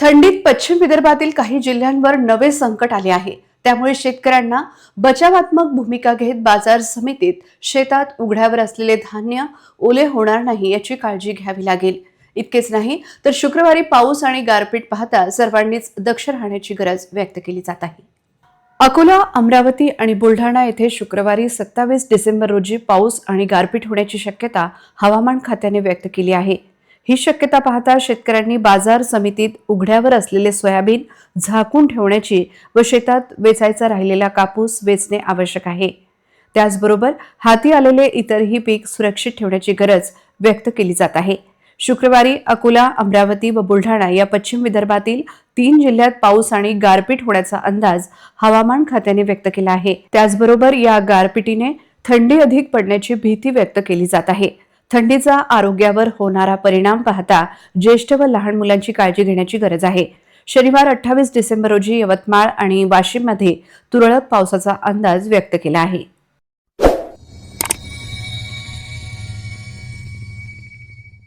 थंडीत पश्चिम विदर्भातील काही जिल्ह्यांवर नवे संकट आले आहे. त्यामुळे शेतकऱ्यांना बचावात्मक भूमिका घेत बाजार समितीत शेतात उघड्यावर असलेले धान्य ओले होणार नाही याची काळजी घ्यावी लागेल. इतकेच नाही तर शुक्रवारी पाऊस आणि गारपीट पाहता सर्वांनीच दक्ष राहण्याची गरज व्यक्त केली जात आहे. अकोला अमरावती आणि बुलढाणा येथे शुक्रवारी सत्तावीस डिसेंबर रोजी पाऊस आणि गारपीट होण्याची शक्यता हवामान खात्याने व्यक्त केली आहे. ही शक्यता पाहता शेतकऱ्यांनी बाजार समितीत उघड्यावर असलेले सोयाबीन झाकून ठेवण्याची व शेतात वेचायचा राहिलेला कापूस वेचणे आवश्यक आहे. त्याचबरोबर हाती आलेले इतरही पीक सुरक्षित ठेवण्याची गरज व्यक्त केली जात आहे. शुक्रवारी अकोला अमरावती व बुलढाणा या पश्चिम विदर्भातील तीन जिल्ह्यात पाऊस आणि गारपीट होण्याचा अंदाज हवामान खात्याने व्यक्त केला आहे. त्याचबरोबर या गारपिटीने थंडी अधिक पडण्याची भीती व्यक्त केली जात आहे. थंडीचा आरोग्यावर होणारा परिणाम पाहता ज्येष्ठ व लहान मुलांची काळजी घेण्याची गरज आहे. शनिवार अठ्ठावीस डिसेंबर रोजी यवतमाळ आणि वाशिममध्ये तुरळक पावसाचा अंदाज व्यक्त केला आहे.